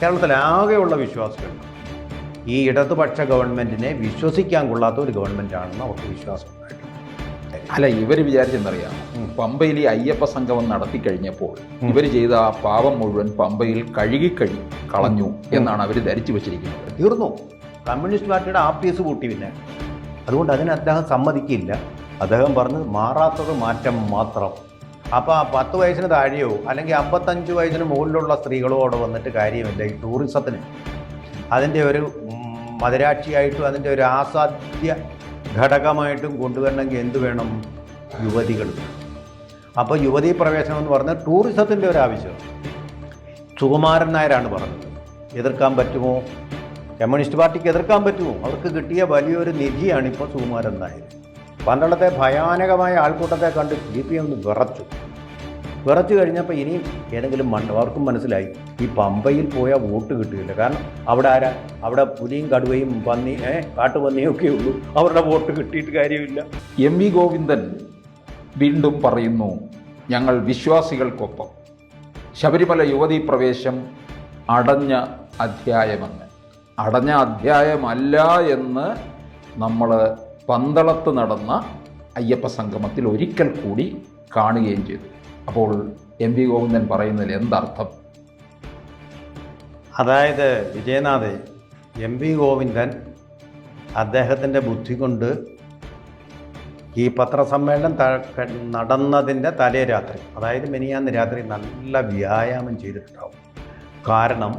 കേരളത്തിലാകെയുള്ള വിശ്വാസികൾ. ഈ ഇടതുപക്ഷ ഗവൺമെന്റിനെ വിശ്വസിക്കാൻ കൊള്ളാത്ത ഒരു ഗവൺമെന്റാണെന്ന് അവർക്ക് വിശ്വാസമുണ്ടായിട്ടുണ്ട് അല്ല ഇവർ വിചാരിച്ചെന്നറിയാം പമ്പയിൽ ഈ അയ്യപ്പ സംഗമം നടത്തി കഴിഞ്ഞപ്പോൾ ഇവർ ചെയ്ത ആ പാവം മുഴുവൻ പമ്പയിൽ കഴുകി കഴുകിക്കഴി കളഞ്ഞു എന്നാണ് അവർ ധരിച്ചു വെച്ചിരിക്കുന്നത്. തീർന്നു. കമ്മ്യൂണിസ്റ്റ് പാർട്ടിയുടെ ആപ്പീസ് കൂട്ടി പിന്നെ. അതുകൊണ്ട് അതിന് അദ്ദേഹം സമ്മതിക്കില്ല. അദ്ദേഹം പറഞ്ഞ് മാറാത്തത് മാറ്റം മാത്രം. അപ്പോൾ ആ പത്ത് വയസ്സിന് താഴെയോ അല്ലെങ്കിൽ അമ്പത്തഞ്ച് വയസ്സിന് മുകളിലുള്ള സ്ത്രീകളോ അവിടെ വന്നിട്ട് കാര്യമില്ല ഈ ടൂറിസത്തിന് അതിന്റെ ഒരു മധുരാക്ഷിയായിട്ടും അതിന്റെ ഒരു ആസാദ്യ ഘടകമായിട്ടും കൊണ്ടുവരണമെങ്കിൽ എന്ത് വേണം? യുവതികൾ. അപ്പോൾ യുവതി പ്രവേശനം എന്ന് പറഞ്ഞാൽ ടൂറിസത്തിന്റെ ഒരു ആവശ്യം. സുകുമാരൻ നായരാണ് പറഞ്ഞത്. എതിർക്കാൻ പറ്റുമോ? കമ്മ്യൂണിസ്റ്റ് പാർട്ടിക്ക് എതിർക്കാൻ പറ്റുമോ? അവർക്ക് കിട്ടിയ വലിയൊരു നിധിയാണ് ഇപ്പോൾ സുകുമാരൻ നായർ. പന്തളത്തെ ഭയാനകമായ ആൾക്കൂട്ടത്തെ കണ്ട് ജി പി ഒന്ന് വിറച്ചു. വിറച്ചു കഴിഞ്ഞപ്പോൾ ഇനിയും ഏതെങ്കിലും മണ്ണ് അവർക്കും മനസ്സിലായി ഈ പമ്പയിൽ പോയാൽ വോട്ട് കിട്ടുകയില്ല കാരണം അവിടെ ആരാ? അവിടെ പുലിയും കടുവയും പന്നി കാട്ടുപന്നിയും ഒക്കെ ഉള്ളൂ. അവരുടെ വോട്ട് കിട്ടിയിട്ട് കാര്യമില്ല. എം വി ഗോവിന്ദൻ വീണ്ടും പറയുന്നു ഞങ്ങൾ വിശ്വാസികൾക്കൊപ്പം. ശബരിമല യുവതീ പ്രവേശം അടഞ്ഞ അധ്യായമെന്ന് അടഞ്ഞ അധ്യായമല്ല എന്ന് നമ്മൾ പന്തളത്ത് നടന്ന അയ്യപ്പ സംഗമത്തിൽ ഒരിക്കൽ കൂടി കാണുകയും ചെയ്തു. അപ്പോൾ എം വി ഗോവിന്ദൻ പറയുന്നതിൽ എന്തർത്ഥം? അതായത് വിജയനാഥ് എം വി ഗോവിന്ദൻ അദ്ദേഹത്തിന്റെ ബുദ്ധി കൊണ്ട് ഈ പത്രസമ്മേളനം നടന്നതിന്റെ തലേ രാത്രി അതായത് മിനിയാന്ന് രാത്രി നല്ല വ്യായാമം ചെയ്തിട്ടുണ്ടാവും. കാരണം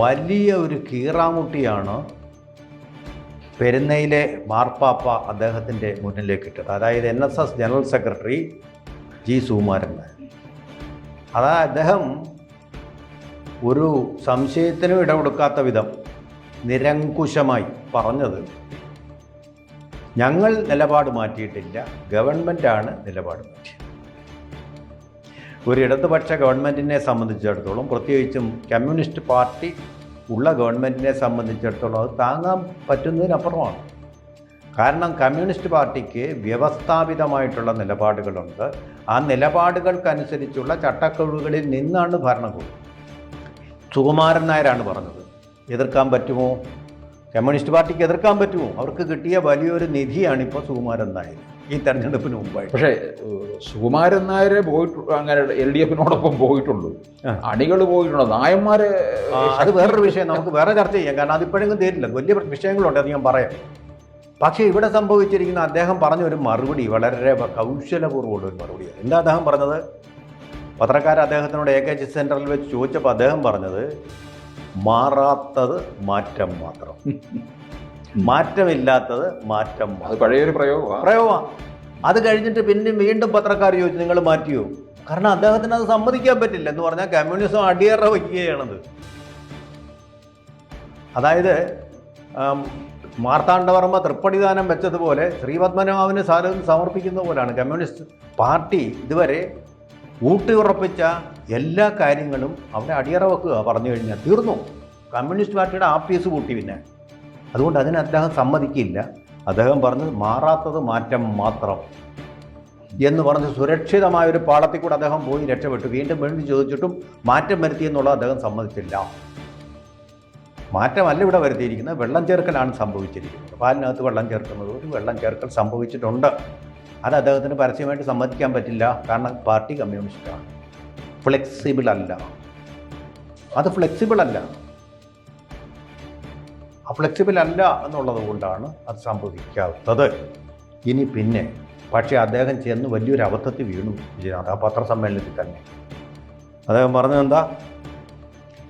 വലിയ ഒരു കീറാമുട്ടിയാണ് പെരുന്നയിലെ മാർപ്പാപ്പ അദ്ദേഹത്തിന്റെ മുന്നിലേക്ക് ഇട്ടത് അതായത് N S S general secretary G Sukumaran അതാ അദ്ദേഹം ഒരു സംശയത്തിനും ഇടകൊടുക്കാത്ത വിധം നിരങ്കുശമായി പറഞ്ഞത് ഞങ്ങൾ നിലപാട് മാറ്റിയിട്ടില്ല ഗവൺമെന്റാണ് നിലപാട് മാറ്റിയത്. ഒരു ഇടതുപക്ഷ ഗവൺമെന്റിനെ സംബന്ധിച്ചിടത്തോളം പ്രത്യേകിച്ചും കമ്മ്യൂണിസ്റ്റ് പാർട്ടി ഉള്ള ഗവൺമെന്റിനെ സംബന്ധിച്ചിടത്തോളം അത് താങ്ങാൻ പറ്റുന്നതിനപ്പുറമാണ്. കാരണം കമ്മ്യൂണിസ്റ്റ് പാർട്ടിക്ക് വ്യവസ്ഥാപിതമായിട്ടുള്ള നിലപാടുകളുണ്ട്. ആ നിലപാടുകൾക്കനുസരിച്ചുള്ള ചട്ടക്കൂടുകളിൽ നിന്നാണ് ഭരണകൂടം സുകുമാരൻ നായരാണ് പറഞ്ഞത്. എതിർക്കാൻ പറ്റുമോ? കമ്മ്യൂണിസ്റ്റ് പാർട്ടിക്ക് എതിർക്കാൻ പറ്റുമോ? അവർക്ക് കിട്ടിയ വലിയൊരു നിധിയാണ് ഇപ്പോൾ സുകുമാരൻ നായർ. ഈ തെരഞ്ഞെടുപ്പിന് മുമ്പായി പക്ഷേ സുകുമാരൻ നായരെ പോയിട്ട് അങ്ങനെ എൽ ഡി എഫിനോടൊപ്പം പോയിട്ടുള്ളൂ. അണികൾ പോയിട്ടുണ്ടോ? നായന്മാരെ അത് വേറൊരു വിഷയം. നമുക്ക് വേറെ ചർച്ച ചെയ്യാം. കാരണം അതിപ്പോഴെങ്കിലും തീരില്ല. വലിയ വിഷയങ്ങളുണ്ട് അത് ഞാൻ പറയാം. പക്ഷേ ഇവിടെ സംഭവിച്ചിരിക്കുന്ന അദ്ദേഹം പറഞ്ഞ ഒരു മറുപടി വളരെ കൗശലപൂർവമുള്ള ഒരു മറുപടിയാണ്. എന്താ അദ്ദേഹം പറഞ്ഞത്? പത്രക്കാർ അദ്ദേഹത്തിനോട് എ കെ ജി സെന്ററിൽ വെച്ച് ചോദിച്ചപ്പോൾ അദ്ദേഹം പറഞ്ഞത് മാറാത്തത് മാറ്റം മാത്രം. മാറ്റമില്ലാത്തത് മാറ്റം പഴയൊരു പ്രയോഗമാണ് പ്രയോഗമാണ് അത് കഴിഞ്ഞിട്ട് പിന്നെ വീണ്ടും പത്രക്കാർ ചോദിച്ചു നിങ്ങൾ മാറ്റിയോ? കാരണം അദ്ദേഹത്തിന് അത് സമ്മതിക്കാൻ പറ്റില്ല എന്ന് പറഞ്ഞാൽ കമ്മ്യൂണിസം അടിയറ വയ്ക്കുകയാണത്. അതായത് മാർത്താണ്ഡവർമ്മ തൃപ്പടിദാനം വെച്ചതുപോലെ ശ്രീപത്മനാഭന് സാധനം സമർപ്പിക്കുന്ന പോലെയാണ് കമ്മ്യൂണിസ്റ്റ് പാർട്ടി ഇതുവരെ ഊട്ടിയുറപ്പിച്ച എല്ലാ കാര്യങ്ങളും അവിടെ അടിയറ വെക്കുക പറഞ്ഞു കഴിഞ്ഞാൽ തീർന്നു. കമ്മ്യൂണിസ്റ്റ് പാർട്ടിയുടെ ആഫീസ് കൂട്ടി പിന്നെ. അതുകൊണ്ട് അതിന് അദ്ദേഹം സമ്മതിക്കില്ല. അദ്ദേഹം പറഞ്ഞത് മാറാത്തത് മാറ്റം മാത്രം എന്ന് പറഞ്ഞ് സുരക്ഷിതമായ ഒരു പാളത്തിൽ കൂടെ അദ്ദേഹം പോയി രക്ഷപ്പെട്ടു. വീണ്ടും വീണ്ടും ചോദിച്ചിട്ടും മാറ്റം വരുത്തി എന്നുള്ളത് അദ്ദേഹം സമ്മതിച്ചില്ല. മാറ്റമല്ല ഇവിടെ വരുത്തിയിരിക്കുന്നത്. വെള്ളം ചേർക്കലാണ് സംഭവിച്ചിരിക്കുന്നത്. പാലിനകത്ത് വെള്ളം ചേർക്കുന്നത് ഒരു വെള്ളം ചേർക്കൽ സംഭവിച്ചിട്ടുണ്ട്. അത് അദ്ദേഹത്തിന് പരസ്യമായിട്ട് സമ്മതിക്കാൻ പറ്റില്ല. കാരണം പാർട്ടി കമ്മ്യൂണിസ്റ്റാണ്. ഫ്ലെക്സിബിൾ അല്ല അത് ഫ്ലെക്സിബിൾ അല്ല ഫ്ലെക്സിബിൾ അല്ല എന്നുള്ളത് കൊണ്ടാണ് അത് സംഭവിക്കാത്തത്. ഇനി പിന്നെ പക്ഷേ അദ്ദേഹം ചെന്ന് വലിയൊരു അബദ്ധത്തിൽ വീണു വിജയനാഥ് ആ പത്രസമ്മേളനത്തിൽ തന്നെ. അദ്ദേഹം പറഞ്ഞത് എന്താ?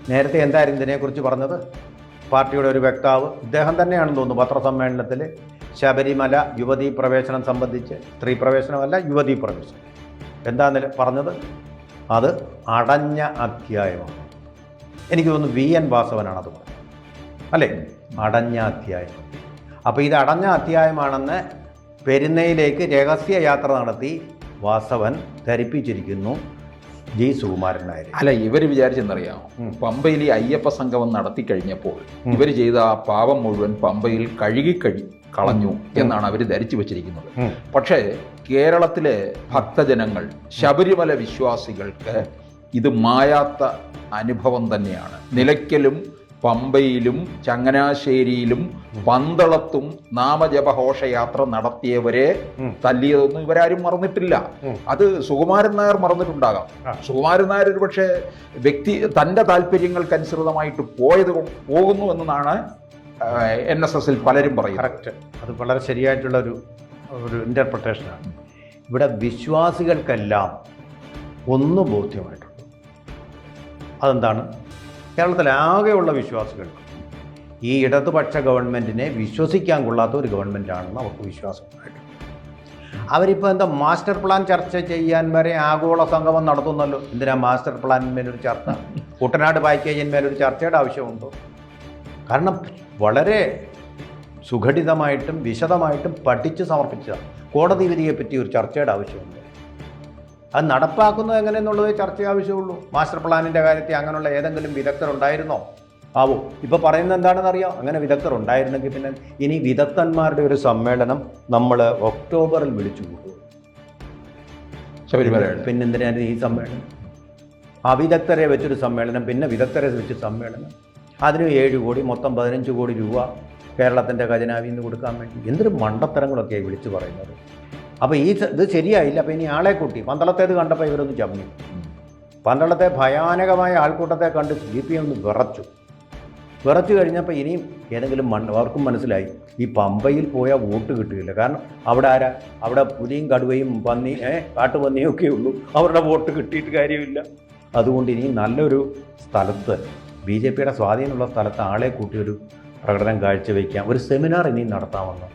നേരത്തെ എന്തായിരുന്നു ഇതിനെക്കുറിച്ച് പറഞ്ഞത്? പാർട്ടിയുടെ ഒരു വക്താവ് ഇദ്ദേഹം തന്നെയാണെന്ന് തോന്നുന്നു പത്രസമ്മേളനത്തിൽ. ശബരിമല യുവതീ പ്രവേശനം സംബന്ധിച്ച് സ്ത്രീ പ്രവേശനമല്ല യുവതീ പ്രവേശനം. എന്താ നില പറഞ്ഞത്? അത് അടഞ്ഞ അധ്യായമാണ്. എനിക്ക് തോന്നുന്നു വി എൻ വാസവനാണ് അത് അല്ലേ? അടഞ്ഞ അധ്യായം. അപ്പോൾ ഇത് അടഞ്ഞ അധ്യായമാണെന്ന് പെരുന്നയിലേക്ക് രഹസ്യ യാത്ര നടത്തി വാസവൻ ധരിപ്പിച്ചിരിക്കുന്നു ജി സുകുമാരൻ നായർ അല്ല ഇവർ വിചാരിച്ചെന്നറിയാമോ. പമ്പയിൽ ഈ അയ്യപ്പ സംഗമം നടത്തി കഴിഞ്ഞപ്പോൾ ഇവർ ചെയ്ത ആ പാവം മുഴുവൻ പമ്പയിൽ കഴുകി കഴി കളഞ്ഞു എന്നാണ് അവർ ധരിച്ചു വെച്ചിരിക്കുന്നത്. പക്ഷേ കേരളത്തിലെ ഭക്തജനങ്ങൾ ശബരിമല വിശ്വാസികൾക്ക് ഇത് മായാത്ത അനുഭവം തന്നെയാണ്. നിലയ്ക്കലും പമ്പയിലും ചങ്ങനാശ്ശേരിയിലും പന്തളത്തും നാമജപഘോഷയാത്ര നടത്തിയവരെ. തല്ലിയതൊന്നും ഇവരാരും മറന്നിട്ടില്ല. അത് സുകുമാരൻ നായർ മറന്നിട്ടുണ്ടാകാം. സുകുമാരൻ നായർ ഒരു പക്ഷേ വ്യക്തി തന്റെ താല്പര്യങ്ങൾക്കനുസൃതമായിട്ട് പോയത് പോകുന്നു എന്നാണ് എൻ എസ് എസിൽ പലരും പറയുന്നത്. കറക്റ്റ്. അത് വളരെ ശരിയായിട്ടുള്ള ഒരു ഒരു ഇന്റർപ്രിട്ടേഷനാണ് ഇവിടെ വിശ്വാസികൾക്കെല്ലാം ഒന്ന് ബോധ്യമായിട്ടുണ്ട്. അതെന്താണ്? കേരളത്തിലാകെയുള്ള വിശ്വാസികൾ ഈ ഇടതുപക്ഷ ഗവൺമെന്റിനെ വിശ്വസിക്കാൻ കൊള്ളാത്ത ഒരു ഗവൺമെന്റാണെന്ന് അവർക്ക് വിശ്വാസമുണ്ടായിട്ടുണ്ട് അവരിപ്പോൾ എന്താ മാസ്റ്റർ പ്ലാൻ ചർച്ച ചെയ്യാൻ വരെ ആഗോള സംഗമം നടത്തുന്നല്ലോ? എന്തിനാ മാസ്റ്റർ പ്ലാനിന്മേലൊരു ചർച്ച? കുട്ടനാട് പാക്കേജിന്മേലൊരു ചർച്ചയുടെ ആവശ്യമുണ്ടോ? കാരണം വളരെ സുഘടിതമായിട്ടും വിശദമായിട്ടും പഠിച്ച് സമർപ്പിച്ചതാണ്. കോടതി വിധിയെപ്പറ്റി ഒരു ചർച്ചയുടെ ആവശ്യമുണ്ട്. അത് നടപ്പാക്കുന്നത് എങ്ങനെയെന്നുള്ളത് ചർച്ച ആവശ്യമുള്ളൂ. മാസ്റ്റർ പ്ലാനിന്റെ കാര്യത്തിൽ അങ്ങനെയുള്ള ഏതെങ്കിലും വിദഗ്ധർ ഉണ്ടായിരുന്നോ ആവോ. ഇപ്പോൾ പറയുന്നത് എന്താണെന്ന് അറിയാം? അങ്ങനെ വിദഗ്ധർ ഉണ്ടായിരുന്നെങ്കിൽ പിന്നെ ഇനി വിദഗ്ധന്മാരുടെ ഒരു സമ്മേളനം നമ്മൾ ഒക്ടോബറിൽ വിളിച്ചു കൂട്ടും. ശബരിമലയുടെ പിന്നെ എന്തിനാണ് ഈ സമ്മേളനം? അവിദഗ്ധരെ വെച്ചൊരു സമ്മേളനം പിന്നെ വിദഗ്ധരെ വെച്ച് സമ്മേളനം. അതിന് ഏഴ് കോടി മൊത്തം പതിനഞ്ച് കോടി രൂപ കേരളത്തിന്റെ ഖജനാവിൽ നിന്ന് കൊടുക്കാൻ വേണ്ടി. എന്തൊരു മണ്ടത്തരങ്ങളൊക്കെയാണ് വിളിച്ചു പറയുന്നത്. അപ്പോൾ ഈ ഇത് ശരിയായില്ല. അപ്പോൾ ഇനി ആളെ കൂട്ടി. പന്തളത്തേത് കണ്ടപ്പോൾ ഇവരൊന്ന് ചമ്മി പന്തളത്തെ ഭയാനകമായ ആൾക്കൂട്ടത്തെ കണ്ട് സി പി ഒന്ന് വിറച്ചു. വിറച്ചു കഴിഞ്ഞപ്പോൾ ഇനിയും ഏതെങ്കിലും മണ്ണ് അവർക്കും മനസ്സിലായി. ഈ പമ്പയിൽ പോയാൽ വോട്ട് കിട്ടുകയില്ല കാരണം അവിടെ ആരാ? അവിടെ പുലിയും കടുവയും പന്നി ഏ കാട്ടുപന്നിയും ഒക്കെ ഉള്ളൂ. അവരുടെ വോട്ട് കിട്ടിയിട്ട് കാര്യമില്ല. അതുകൊണ്ട് ഇനി നല്ലൊരു സ്ഥലത്ത് ബി ജെ പിയുടെ സ്വാധീനമുള്ള സ്ഥലത്ത് ആളെ കൂട്ടി ഒരു പ്രകടനം കാഴ്ചവെക്കാം. ഒരു സെമിനാർ ഇനിയും നടത്താമെന്ന്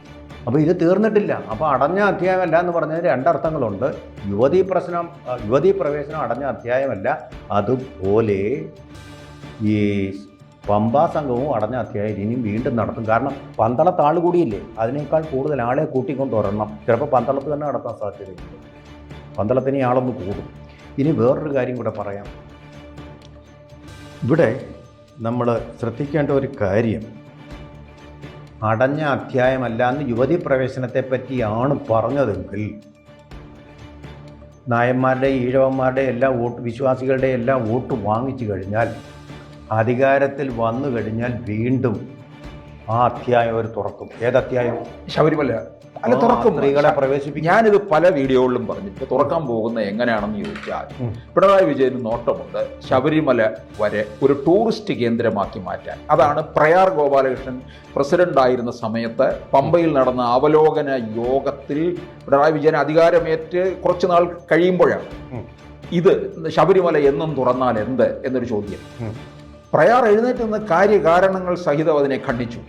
അപ്പോൾ ഇത് തീർന്നിട്ടില്ല. അപ്പോൾ അടഞ്ഞ അധ്യായമല്ല എന്ന് പറഞ്ഞതിന് രണ്ടർത്ഥങ്ങളുണ്ട് യുവതീ പ്രശ്നം യുവതി പ്രവേശനം അടഞ്ഞ അധ്യായമല്ല. അതുപോലെ ഈ പമ്പാ സംഘവും അടഞ്ഞ അധ്യായം ഇനിയും വീണ്ടും നടത്തും. കാരണം പന്തളത്ത് ആൾ കൂടിയില്ലേ? അതിനേക്കാൾ കൂടുതൽ ആളെ കൂട്ടിക്കൊണ്ട് വരണം ചിലപ്പോൾ പന്തളത്ത് തന്നെ നടത്താൻ സാധ്യതയുണ്ട്. പന്തളത്തിന് ആളൊന്ന് കൂടും. ഇനി വേറൊരു കാര്യം കൂടെ പറയാം. ഇവിടെ നമ്മൾ ശ്രദ്ധിക്കേണ്ട ഒരു കാര്യം അടഞ്ഞ അധ്യായമല്ല എന്ന് യുവതി പ്രവേശനത്തെ പറ്റിയാണ് പറഞ്ഞതെങ്കിൽ നായന്മാരുടെ ഈഴവന്മാരുടെ എല്ലാ വോട്ട് വിശ്വാസികളുടെ എല്ലാ വോട്ട് വാങ്ങിച്ചു കഴിഞ്ഞാൽ അധികാരത്തിൽ വന്നു കഴിഞ്ഞാൽ വീണ്ടും ആ അധ്യായം അവർ തുറക്കും. ഏത് അധ്യായം ശബരിമല. അല്ല തുറക്കും. സ്ത്രീകളെ പ്രവേശിപ്പിക്കും. ഞാനിത് പല വീഡിയോകളിലും പറഞ്ഞിട്ട് തുറക്കാൻ പോകുന്ന എങ്ങനെയാണെന്ന് ചോദിച്ചാൽ. പിണറായി വിജയന് നോട്ടമുണ്ട് ശബരിമല വരെ ഒരു ടൂറിസ്റ്റ് കേന്ദ്രമാക്കി മാറ്റാൻ. അതാണ് പ്രയാർ ഗോപാലകൃഷ്ണൻ പ്രസിഡന്റ് ആയിരുന്ന സമയത്ത് പമ്പയിൽ നടന്ന അവലോകന യോഗത്തിൽ പിണറായി വിജയൻ അധികാരമേറ്റ് കുറച്ചു നാൾ കഴിയുമ്പോഴാണ്. ഇത് ശബരിമല എന്നും തുറന്നാൽ എന്ത് എന്നൊരു ചോദ്യം. പ്രയാർ എഴുന്നേറ്റ് നിന്ന് കാര്യകാരണങ്ങൾ സഹിതം അതിനെ ഖണ്ഡിച്ചു.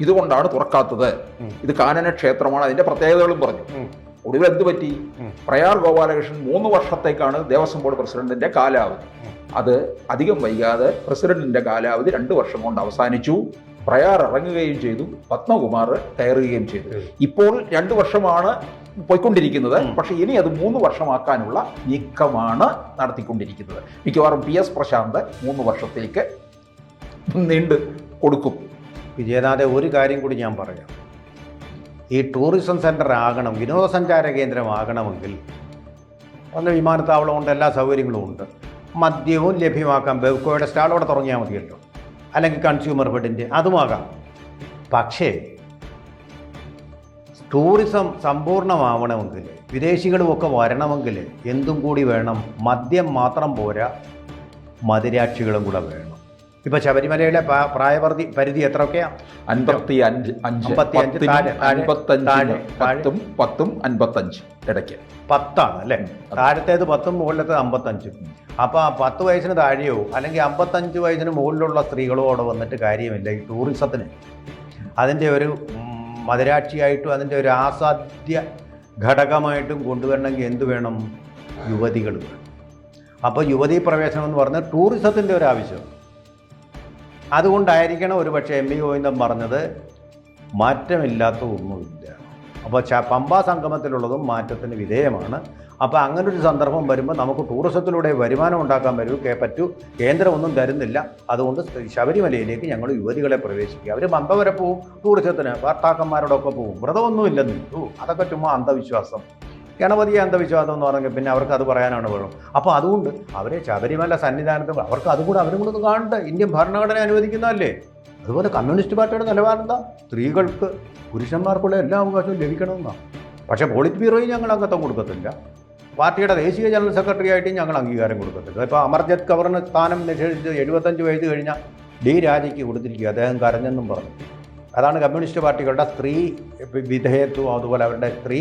ഇതുകൊണ്ടാണ് തുറക്കാത്തത്. ഇത് കാനന ക്ഷേത്രമാണ്. അതിന്റെ പ്രത്യേകതകളും പറഞ്ഞു. ഒടുവിൽ എന്ത് പറ്റി. പ്രയാർ ഗോപാലകൃഷ്ണൻ മൂന്ന് വർഷത്തേക്കാണ് ദേവസ്വം ബോർഡ് പ്രസിഡന്റിന്റെ കാലാവധി. അത് അധികം വൈകാതെ പ്രസിഡന്റിന്റെ കാലാവധി രണ്ട് വർഷം കൊണ്ട് അവസാനിച്ചു. പ്രയാർ ഇറങ്ങുകയും ചെയ്തു. പത്മകുമാർ കയറുകയും ചെയ്തു. ഇപ്പോൾ രണ്ട് വർഷമാണ് പോയിക്കൊണ്ടിരിക്കുന്നത്. പക്ഷെ ഇനി അത് മൂന്ന് വർഷമാക്കാനുള്ള നീക്കമാണ് നടത്തിക്കൊണ്ടിരിക്കുന്നത്. മിക്കവാറും പി എസ് പ്രശാന്ത് മൂന്ന് വർഷത്തേക്ക് നീണ്ട് കൊടുക്കും. വിജയനാഥെ ഒരു കാര്യം കൂടി ഞാൻ പറയാം. ഈ ടൂറിസം സെന്റർ ആകണം വിനോദസഞ്ചാര കേന്ദ്രമാകണമെങ്കിൽ ഒന്ന് വിമാനത്താവളമുണ്ട് എല്ലാ സൗകര്യങ്ങളും ഉണ്ട്. മദ്യവും ലഭ്യമാക്കാം. ബെവ്കോയുടെ സ്റ്റാളോടെ തുടങ്ങിയാൽ മതിയല്ലോ. അല്ലെങ്കിൽ കൺസ്യൂമർ ഫെഡിന്റെ അതുമാകാം. പക്ഷേ ടൂറിസം സമ്പൂർണമാവണമെങ്കിൽ വിദേശികളും ഒക്കെ വരണമെങ്കിൽ എന്തും കൂടി വേണം. മദ്യം മാത്രം പോരാ മതിരാക്ഷികളും കൂടെ വേണം. ഇപ്പൊ ശബരിമലയിലെ പ്രായപരിധി പരിധി എത്രയൊക്കെയാണ് അൻപത്തി അഞ്ച്. അഞ്ച്. പത്തും പത്തും അൻപത്തഞ്ച് ഇടയ്ക്ക്. പത്താണ് അല്ലേ? താഴത്തേത് പത്തും മുകളിലത്തേത് അമ്പത്തഞ്ചും. അപ്പോൾ ആ പത്ത് വയസ്സിന് താഴെയോ അല്ലെങ്കിൽ അമ്പത്തഞ്ച് വയസ്സിന് മുകളിലുള്ള സ്ത്രീകളോ അവിടെ വന്നിട്ട് കാര്യമില്ല ഈ ടൂറിസത്തിന്. അതിന്റെ ഒരു മതിരാക്ഷിയായിട്ടും അതിന്റെ ഒരു ആസാദ്യ ഘടകമായിട്ടും കൊണ്ടുവരണമെങ്കിൽ എന്ത് വേണം? യുവതികൾ വേണം. അപ്പോൾ യുവതി പ്രവേശനം എന്ന് പറഞ്ഞാൽ ടൂറിസത്തിന്റെ ഒരു ആവശ്യം. അതുകൊണ്ടായിരിക്കണം ഒരു പക്ഷേ എം വി പറഞ്ഞത് മാറ്റമില്ലാത്ത ഒന്നുമില്ല. അപ്പോൾ പമ്പാ സംഗമത്തിലുള്ളതും മാറ്റത്തിന് വിധേയമാണ്. അപ്പോൾ അങ്ങനൊരു സന്ദർഭം വരുമ്പോൾ നമുക്ക് ടൂറിസത്തിലൂടെ വരുമാനം ഉണ്ടാക്കാൻ വരൂ. കേ പറ്റൂ. കേന്ദ്രം ഒന്നും തരുന്നില്ല. അതുകൊണ്ട് ശബരിമലയിലേക്ക് ഞങ്ങൾ യുവതികളെ പ്രവേശിക്കുക അവർ പമ്പ വരെ പോവും ടൂറിസത്തിന് ഭർത്താക്കന്മാരോടൊക്കെ പോവും. വ്രതമൊന്നുമില്ലെന്ന് അതൊക്കെ ചുമ്മാ അന്ധവിശ്വാസം. ഗണപതി അന്ധവിശ്വാസം എന്ന് പറഞ്ഞെങ്കിൽ പിന്നെ അവർക്ക് അത് പറയാനാണ് വേണം അപ്പോൾ അതുകൊണ്ട് അവരെ ശബരിമല സന്നിധാനത്ത് അവർക്ക് അതുകൂടെ അവരും കൂടെ ഒന്ന് ഇന്ത്യൻ ഭരണഘടന അനുവദിക്കുന്നതല്ലേ? അതുപോലെ കമ്മ്യൂണിസ്റ്റ് പാർട്ടിയുടെ നിലപാടെന്താ സ്ത്രീകൾക്ക് പുരുഷന്മാർക്കുള്ള എല്ലാ അവകാശവും ലഭിക്കണമെന്നാണ് പക്ഷേ പോളിറ്റ് ബ്യൂറോയും ഞങ്ങൾ അംഗത്വം കൊടുക്കത്തില്ല. പാർട്ടിയുടെ ദേശീയ ജനറൽ സെക്രട്ടറി ആയിട്ടും ഞങ്ങൾ അംഗീകാരം കൊടുക്കത്തില്ല. ഇപ്പോൾ അമർജത് കവറിന് സ്ഥാനം നിഷേധിച്ച് എഴുപത്തഞ്ച് വയസ്സ് കഴിഞ്ഞ ഡി രാജയ്ക്ക് കൊടുത്തിരിക്കുക. അദ്ദേഹം കരഞ്ഞെന്നും പറഞ്ഞു. അതാണ് കമ്മ്യൂണിസ്റ്റ് പാർട്ടികളുടെ സ്ത്രീ വിധേയത്വം അതുപോലെ അവരുടെ സ്ത്രീ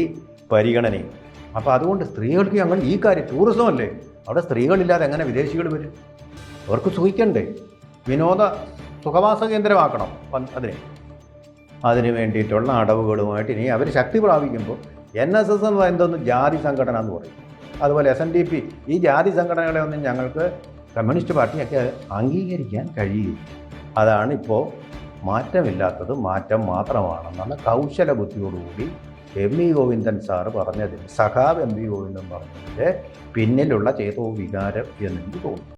പരിഗണനയും. അപ്പോൾ അതുകൊണ്ട് സ്ത്രീകൾക്ക് ഞങ്ങൾ ഈ കാര്യം ടൂറിസം അല്ലേ? അവിടെ സ്ത്രീകളില്ലാതെ എങ്ങനെ വിദേശികൾ വരും? അവർക്ക് സുഖിക്കണ്ടേ? വിനോദ സുഖവാസ കേന്ദ്രമാക്കണം അതിനെ. അതിന് വേണ്ടിയിട്ടുള്ള അടവുകളുമായിട്ട് ഇനി അവർ ശക്തി പ്രാപിക്കുമ്പോൾ എൻ എസ് എസ് എന്ന് പറയുന്നത് ജാതി സംഘടന എന്ന് പറയും. അതുപോലെ എസ് എൻ ഡി പി ഈ ജാതി സംഘടനകളെ ഒന്നും ഞങ്ങൾക്ക് കമ്മ്യൂണിസ്റ്റ് പാർട്ടിയൊക്കെ അംഗീകരിക്കാൻ കഴിയില്ല. അതാണ് ഇപ്പോൾ മാറ്റമില്ലാത്തത് മാറ്റം മാത്രമാണെന്നാണ് കൗശല ബുദ്ധിയോടുകൂടി എം വി ഗോവിന്ദൻ സാറ് പറഞ്ഞതിന് സഖാവ് എം വി ഗോവിന്ദൻ പറഞ്ഞതിന്റെ പിന്നിലുള്ള ചേതോ വികാരം എന്നെനിക്ക് തോന്നുന്നു.